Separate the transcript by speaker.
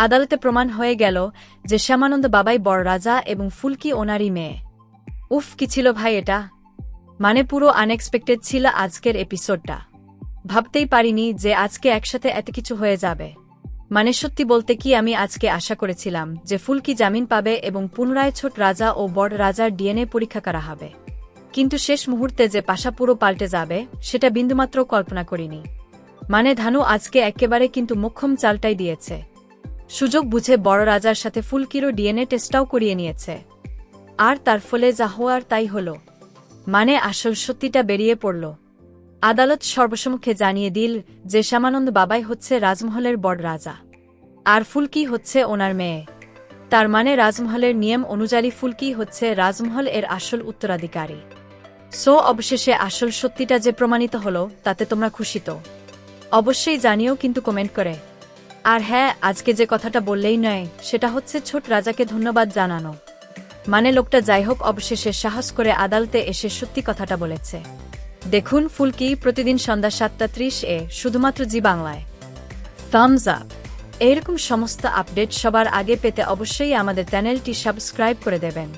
Speaker 1: আদালতে প্রমাণ হয়ে গেল যে শ্যামানন্দ বাবাই বড় রাজা এবং ফুলকি ওনারই মেয়ে। উফ, কি ছিল ভাই এটা? মানে পুরো আনএক্সপেক্টেড ছিল আজকের এপিসোডটা ভাবতেই পারিনি যে আজকে একসাথে এত কিছু হয়ে যাবে। মানে সত্যি বলতে কি আমি আজকে আশা করেছিলাম যে ফুলকি জামিন পাবে এবং পুনরায় ছোট রাজা ও বড় রাজার ডিএনএ পরীক্ষা করা হবে। কিন্তু শেষ মুহূর্তে যে পাশা পুরো পাল্টে যাবে, সেটা বিন্দুমাত্র কল্পনা করিনি। মানে ধানু আজকে একেবারে কিন্তু মোক্ষম চালটাই দিয়েছে। সুযোগ বুঝে বড় রাজার সাথে ফুলকিরও ডিএনএ টেস্টটাও করিয়ে নিয়েছে। আর তার ফলে যা হওয়ার তাই হল। মানে আসল সত্যিটা বেরিয়ে পড়ল। আদালত সর্বসমক্ষে জানিয়ে দিল যে শ্যামানন্দ বাবাই হচ্ছে রাজমহলের বড় রাজা। আর ফুলকি হচ্ছে ওনার মেয়ে। তার মানে রাজমহলের নিয়ম অনুযায়ী ফুলকি হচ্ছে রাজমহল এর আসল উত্তরাধিকারী। সো অবশেষে আসল সত্যিটা যে প্রমাণিত হলো, তাতে তোমরা খুশি তো? অবশ্যই জানিও কিন্তু কমেন্ট করে। আর হ্যাঁ আজকে যে কথাটা বললেই নয়, সেটা হচ্ছে ছোট রাজাকে ধন্যবাদ জানানো। মানে লোকটা যাই হোক, অবশেষে সাহস করে আদালতে এসে সত্যি কথাটা বলেছে। দেখুন ফুলকি, প্রতিদিন সন্ধ্যা সাতটা ত্রিশ এ, শুধুমাত্র জি বাংলায়। থামস আপ এইরকম সমস্ত আপডেট সবার আগে পেতে অবশ্যই আমাদের চ্যানেলটি সাবস্ক্রাইব করে দেবেন।